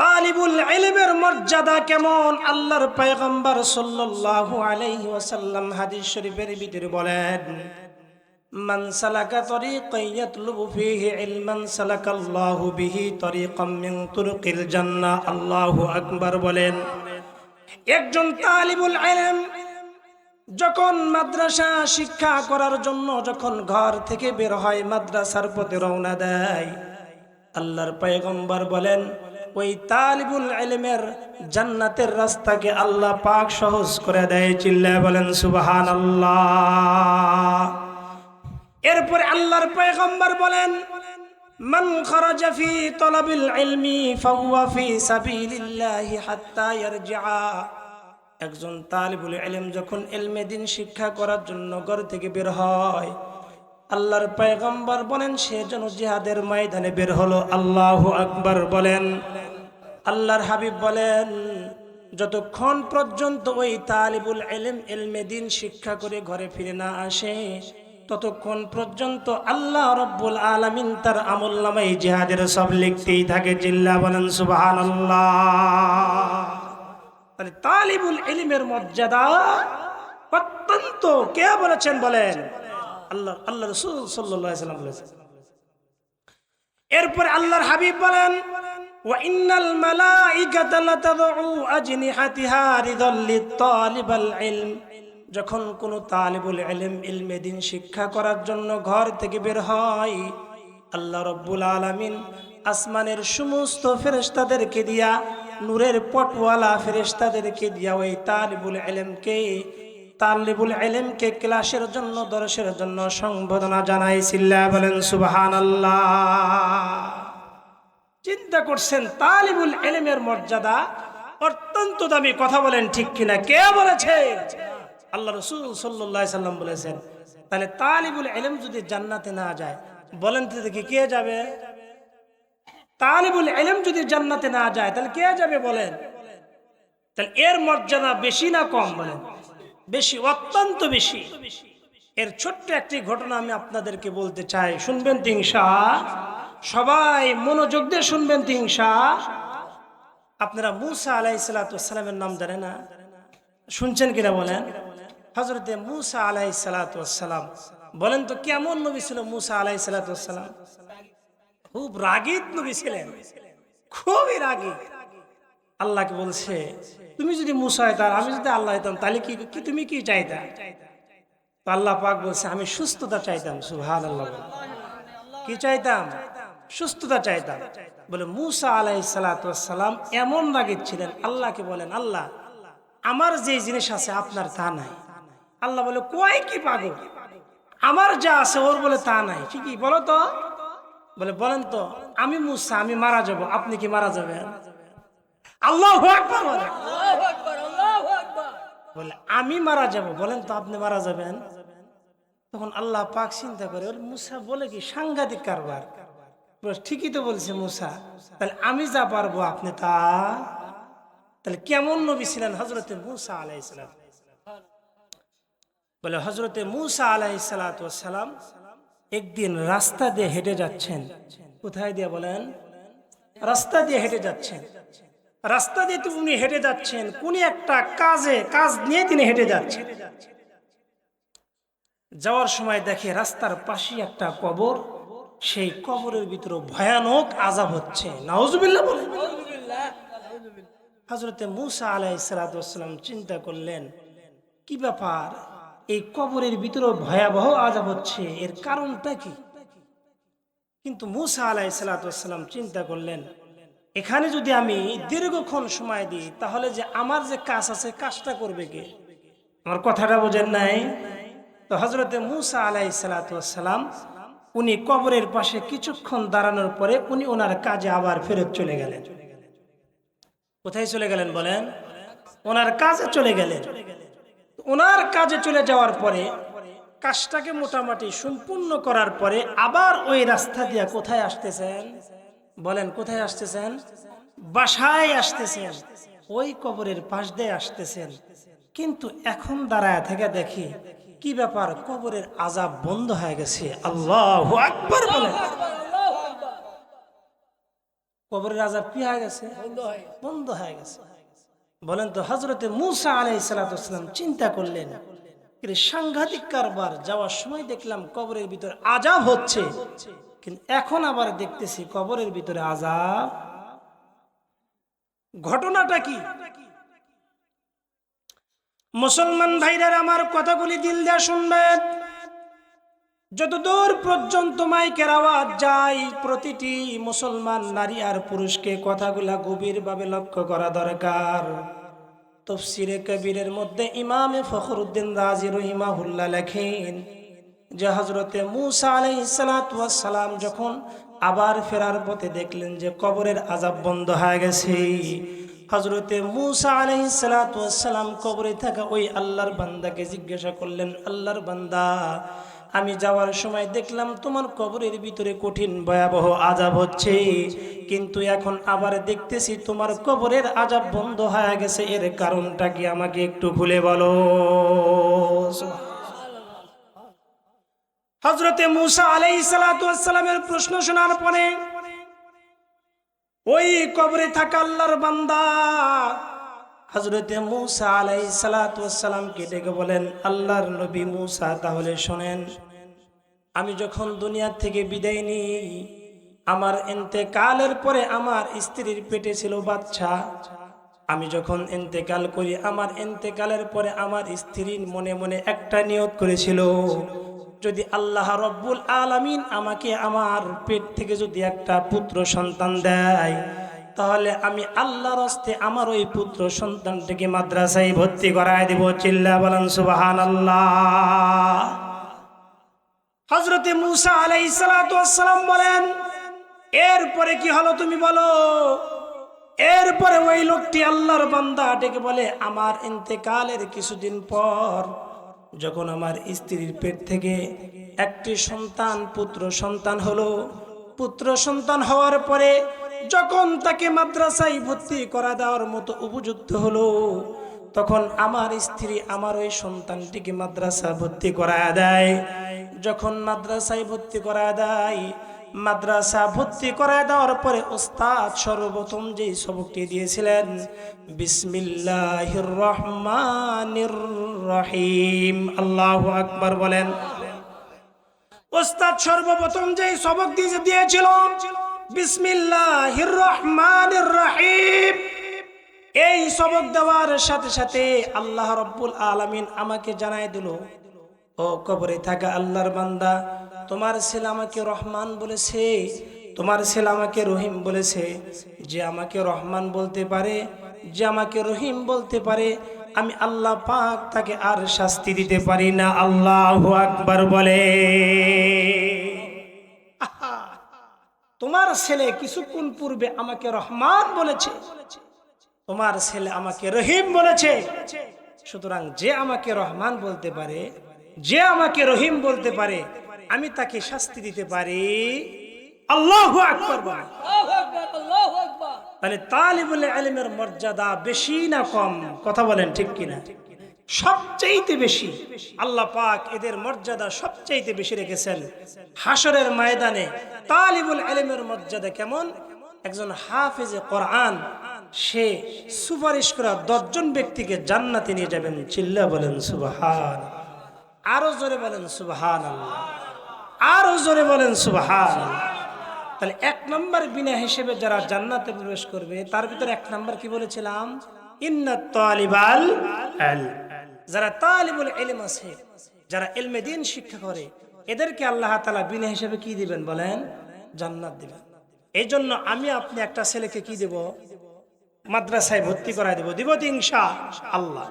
তালিবুল ইলমের মর্যাদা কেমন? আল্লাহর পয়গম্বর সাল্লাল্লাহু আলাইহি ওয়াসাল্লাম হাদিস শরীফের ভিতরে বলেন, মান সালাকা তরিকান ইয়াতলুবু ফীহি ইলমান সালাকাল্লাহু বিহি তরিকাম মিন তুরুকিল জান্নাহ। আল্লাহু আকবার বলেন। একজন তালিবুল ইলম যখন মাদ্রাসা শিক্ষা করার জন্য যখন ঘর থেকে বের হয়, মাদ্রাসার পথে রওনা দেয়, আল্লাহর পয়গম্বর বলেন ওই তালিবুল ইলমের জান্নাতের রাস্তাকে আল্লাহ পাক সহজ করে দেয়, চিল্লায় বলেন সুবাহান আল্লাহ এরপরে আল্লাহর পয়গম্বর বলেন, মান খরাজা ফি তলাবিল ইলমি ফাহুয়া ফি সাবিলিল্লাহি হাত্তা ইয়ারজিআ। একজন তালিবুল ইলম যখন ইলমে দিন শিক্ষা করার জন্য ঘর থেকে বের হয় আল্লাহর পয়গম্বর বলেন, সে যেন জিহাদের ময়দানে বের হলো। আল্লাহ আকবর বলেন। আল্লাহর হাবিব বলেন, যতক্ষণ পর্যন্ত ওই তালিবুল ইলম এলমে দিন শিক্ষা করে ঘরে ফিরে না আসে, ততক্ষণ পর্যন্ত আল্লাহ রব্বুল আলামিন তার আমল নামাই জিহাদের সব লিখতেই থাকে। জিল্লা বলেন, সুবহানাল্লাহ। তাহলে তালিবুল এলিমের মর্যাদা অত্যন্ত। কে বলেছেন বলেন? আল্লাহ আল্লাহ রসুল সাল্লাল্লাহু সাল্লাম বলেছেন এরপরে আল্লাহর হাবিব বলেন وإن الملائكة لتضع أجنحتها رضا للطالب العلم যখন কোন তালিবুল ইলম ইলমে দিন শিক্ষা করার জন্য ঘর থেকে বের হয় আল্লাহ রব্বুল আলামিন আসমানের সমস্ত ফেরেশতাদেরকে দিয়া নূরের পটওয়ালা ফেরেশতাদেরকে দিয়া ওই তালিবুল ইলমকে তালিবুল ইলমকে ক্লাসের জন্য, দর্শের জন্য সংবোধনা জানাই সিল্লা বলেন, সুবহানাল্লাহ। চিন্তা করছেন, তালিবুল ইলমের মর্যাদা অত্যন্ত দামি, কথা বলেন ঠিক কিনা? কে বলেছে? আল্লাহ রসুল সাল্লাম বলেছেন, তাহলে তালিবুল ইলম যদি জান্নাতে না যায়, বলেন তো দেখি কে যাবে? তালিবুল ইলম যদি জান্নাতে না যায়, তাহলে কে যাবে বলেন? তাহলে এর মর্যাদা বেশি না কম, বলেন? বেশি, অত্যন্ত বেশি। এর ছোট্ট একটি ঘটনা আমি আপনাদেরকে বলতে চাই। শুনবেন তিংসা সবাই মনোযোগ দিয়ে শুনবেন তিংসা আপনারা মুসা আলাইসালামের নাম জানেন না? শুনছেন কিনা বলেন? হজরতে মুসা আলাই সালাতাম বলেন তো কেমন নবী ছিল মুসা আলাই সালাতাম খুব রাগিত নবী ছিলেন। খুবই রাগী আল্লাহকে বলছে তুমি যদি মুসা হইতাম আমি যদি আল্লাহ হইতাম, তাহলে কি কি তুমি কি চাইতা? আল্লাহ পাক বলছে, আমি সুস্থতা চাইতাম সুহান আল্লাহ কি চাইতাম? সুস্থতা চাইতাম। বলে মুসা আলাই সালাতাম এমন রাগিত ছিলেন, আল্লাহকে বলেন, আল্লাহ, আমার যে জিনিস আছে আপনার তা নাই। আল্লাহ বলে, কয় কি পাগল? আমার যা আছে ওর বলে তা নাই। ঠিকই, বলো তো। বলে, বলেন তো, আমি মুসা, আমি মারা যাব, আপনি কি মারা যাবেন? আল্লাহ আকবার বলে, আমি মারা যাব। বলেন তো, আপনি মারা যাবেন? তখন আল্লাহ পাক চিন্তা করে মুসা, বলে কি, সাংঘাতিক কারবার? ঠিকই তো বলছে মুসা, তাহলে আমি যা পারব, আপনি তা। তাহলে কেমন নবী ছিলেন হজরতে মুসা আলাইসালাম বলে হজরতে মুসা আলাইসালাম একদিন রাস্তা দিয়ে হেঁটে যাচ্ছেন। কোথায় দিয়ে বলেন? রাস্তা দিয়ে হেঁটে যাচ্ছেন। রাস্তা দিয়ে উনি হেঁটে যাচ্ছেন, কোন একটা কাজে, কাজ নিয়ে তিনি হেঁটে যাচ্ছেন। যাওয়ার সময় দেখে রাস্তার পাশে একটা কবর, সেই কবরের ভিতরে ভয়ানক আজাব হচ্ছে। হজরতে মুসা আলাইসালাম চিন্তা করলেন, কি ব্যাপার? এই কবরের ভিতরে ভয়াবহ আজাব হচ্ছে, এর কারণটা কি? কিন্তু মুসা আলাইসালাম চিন্তা করলেন এখানে যদি আমি দীর্ঘক্ষণ সময় দিই, তাহলে যে আমার যে কাজ আছে, কাজটা করবে কে? আমার কথাটা বোঝেন নাই? তো হজরতে মুসা আলাইসালাম উনি কবরের পাশে কিছুক্ষণ দাঁড়ানোর পরে উনি ওনার কাজে আবার ফেরত চলে গেলেন। কোথায় চলে গেলেন বলেন? ওনার কাজে চলে গেলেন। ওনার কাজে চলে যাওয়ার পরে, কাজটাকে মোটামুটি সম্পূর্ণ করার পরে আবার ওই রাস্তা দিয়া কোথায় আসতেছেন? বলেন, কোথায় আসতেছেন? বাসায় আসতেছেন। ওই কবরের পাশ দিয়ে আসতেছেন। কিন্তু এখন দাঁড়ায় থেকে দেখি, কি ব্যাপার? কবরের আজাব বন্ধ হয়ে গেছে। আল্লাহ আকবার বলেন। কবরের আজাব কি হয়ে গেছে? বন্ধ হয়ে গেছে। বলেন তো হজরতে মুসা আলাই সালাতাম চিন্তা করলেন সাংঘাতিক কারবার যাওয়ার সময় দেখলাম কবরের ভিতরে আজাব হচ্ছে। কিন্তু এখন আবার দেখতেছি কবরের ভিতরে আজাব ঘটনাটা কি? মুসলমান ভাইরা আমার কথাগুলি দিল দিয়ে শুনবেন। যতদূর পর্যন্ত মাইকের আওয়াজ যায়, প্রতিটি মুসলমান নারী আর পুরুষকে কথাগুলা গভীরভাবে লক্ষ্য করা দরকার। তফসিরে কবিরের মধ্যে ইমামে ফখরুদ্দিন রাজি রহিমাহুল্লাহ লেখেন যে হজরতে মুসা আলাইসালাম যখন আবার ফেরার পথে দেখলেন যে কবরের আজাব বন্ধ হয়ে গেছে হজরতে মুসা আলাইসালাম কবরে থাকা ওই আল্লাহর বান্দাকে জিজ্ঞাসা করলেন, আল্লাহর বান্দা, আমি যাওয়ার সময় দেখলাম তোমার কবরের ভিতরে কঠিন ভয়াবহ আজাব হচ্ছে, কিন্তু এখন আবার দেখতেছি তোমার কবরের আজাব বন্ধ হয়ে গেছে, এর কারণটা কি আমাকে একটু ভুলে বলো? হজরতে মুসা আলাই সালাতামের প্রশ্ন শোনার পরে, ওই কবরে থাকা আল্লাহর বান্দা? হজরতে মুসা আলাই সালাতামকে ডেকে বলেন, আল্লাহর নবী মুসা, তাহলে শোনেন, আমি যখন দুনিয়ার থেকে বিদায় নিই, আমার এতেকালের পরে আমার স্ত্রীর পেটে ছিল বাচ্চা। আমি যখন এতেকাল করি, আমার এতেকালের পরে আমার স্ত্রীর মনে মনে একটা নিয়ত করেছিল যদি আল্লাহ রব্বুল আলামিন আমাকে আমার পেট থেকে যদি একটা পুত্র সন্তান দেয়, তাহলে আমি আল্লাহর হস্তে আমার ওই পুত্র সন্তানটিকে মাদ্রাসায় ভর্তি করায় দিব। চিল্লা বলেন সুবাহান আল্লাহ হজরতে মুসা আলাই সালাম বলেন, এরপরে কি হলো তুমি বলো? এরপরে ওই লোকটি আল্লাহর বান্দা ডেকে বলে, আমার ইন্তেকালের কিছুদিন পর যখন আমার স্ত্রীর পেট থেকে একটি সন্তান, পুত্র সন্তান হলো, পুত্র সন্তান হওয়ার পরে যখন তাকে মাদ্রাসায় ভর্তি করা দেওয়ার মতো উপযুক্ত হলো, তখন আমার স্ত্রী আমার ওই সন্তানটিকে মাদ্রাসা ভর্তি করা দেয়। যখন মাদ্রাসায় ভর্তি করা দেয়, মাদ্রাসা ভর্তি করা দেওয়ার পরে ওস্তাদ সর্বপ্রথম যেই সবকটি দিয়েছিলেন, বিসমিল্লাহির রহমানির রহিম। আল্লাহ আকবার বলেন। ওস্তাদ, সর্বপ্রথম যে সবক দিয়ে দিয়েছিল, বিসমিল্লাহির রহমানির রহিম। এই সবক দেওয়ার সাথে সাথে আল্লাহ রব্বুল আলামিন আমাকে জানাই দিল, ও কবরে থাকা আল্লাহর বান্দা, তোমার ছেলে আমাকে রহমান বলেছে, তোমার ছেলে আমাকে রহিম বলেছে। যে আমাকে রহমান বলতে পারে, যে আমাকে রহিম বলতে পারে আমি আল্লাহ পাক তাকে আর শাস্তি দিতে পারি না। আল্লাহ আকবার বলে। তোমার ছেলে কিছুক্ষণ পূর্বে আমাকে রহমান বলেছে। তোমার ছেলে আমাকে রহিম বলেছে। সুতরাং যে আমাকে রহমান বলতে পারে, যে আমাকে রহিম বলতে পারে, আমি তাকে শাস্তি দিতে পারি। আল্লাহ আকবর বলে। তাহলে তালিবুল আলমের মর্যাদা বেশি না কম? কথা বলেন ঠিক কিনা? সবচাইতে বেশি। আল্লাহ পাক এদের মর্যাদা সবচাইতে বেশি রেখেছেন। হাসরের ময়দানে তালিবুল আলমের মর্যাদা কেমন? একজন হাফেজে কোরআন, সে সুপারিশ করা দশজন ব্যক্তিকে জান্নাতে নিয়ে যাবেন। চিল্লা বলেন, সুবাহান। আরও জোরে বলেন সুবাহান আরও জোরে বলেন, সুবাহান। তাহলে এক নম্বর বিনা হিসেবে যারা জান্নাতে প্রবেশ করবে, তার ভিতরে এক নম্বর কি বলেছিলাম? যারা তালিবুল ইলম আছে, যারা ইলমে দিন শিক্ষা করে, এদেরকে আল্লাহ তালা বিনা হিসেবে কি দিবেন বলেন? জান্নাত দিবেন। এই জন্য আমি আপনি একটা ছেলেকে কি দেব? মাদ্রাসায় ভর্তি করাই দেব। দিব ইনশা আল্লাহ।